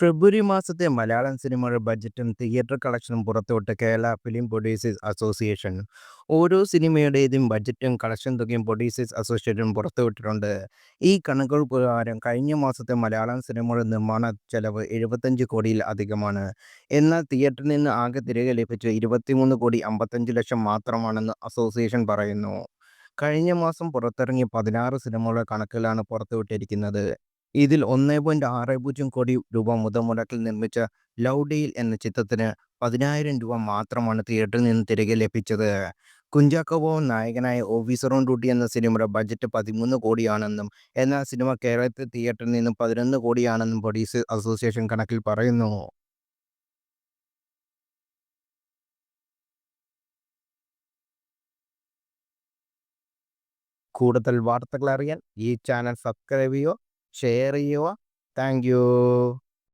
ഫെബ്രുവരി മാസത്തെ മലയാളം സിനിമയുടെ ബജറ്റും തിയേറ്റർ കളക്ഷനും പുറത്തുവിട്ട കേരള ഫിലിം പ്രൊഡ്യൂസേഴ്സ് അസോസിയേഷൻ. ഓരോ സിനിമയുടേതും ബജറ്റും കളക്ഷൻ തുകയും പ്രൊഡ്യൂസേഴ്സ് അസോസിയേഷൻ പുറത്തുവിട്ടിട്ടുണ്ട്. ഈ കണക്കുകൾ പ്രകാരം കഴിഞ്ഞ മാസത്തെ മലയാളം സിനിമയുടെ നിർമ്മാണ ചെലവ് എഴുപത്തഞ്ച് കോടിയിൽ അധികമാണ്. എന്നാൽ തിയേറ്ററിൽ നിന്ന് ആകെ തിരികെ ലഭിച്ച ഇരുപത്തിമൂന്ന് കോടി അമ്പത്തഞ്ച് ലക്ഷം മാത്രമാണെന്ന് അസോസിയേഷൻ പറയുന്നു. കഴിഞ്ഞ മാസം പുറത്തിറങ്ങിയ പതിനാറ് സിനിമകളുടെ കണക്കുകളാണ് പുറത്തുവിട്ടിരിക്കുന്നത്. ഇതിൽ ഒന്നേ പോയിന്റ് ആറ് പൂജ്യം കോടി രൂപ മുതൽ നിർമ്മിച്ച ലവ് എന്ന ചിത്രത്തിന് പതിനായിരം രൂപ മാത്രമാണ് തിയേറ്ററിൽ നിന്ന് തിരികെ ലഭിച്ചത്. കുഞ്ചാക്കോ ബോബൻ നായകനായ ഓഫീസർ ഓൺ ഡ്യൂട്ടി എന്ന സിനിമയുടെ ബജറ്റ് പതിമൂന്ന് കോടിയാണെന്നും എന്നാൽ സിനിമ കേരളത്തിൽ തിയേറ്ററിൽ നിന്നും പതിനൊന്ന് കോടിയാണെന്നും പ്രൊഡ്യൂസേഴ്സ് അസോസിയേഷൻ കണക്കിൽ പറയുന്നു. കൂടുതൽ വാർത്തകൾ അറിയാൻ ഈ ചാനൽ സബ്സ്ക്രൈബ് ചെയ്യുക. ഷെയർ ചെയ്യുക. താങ്ക്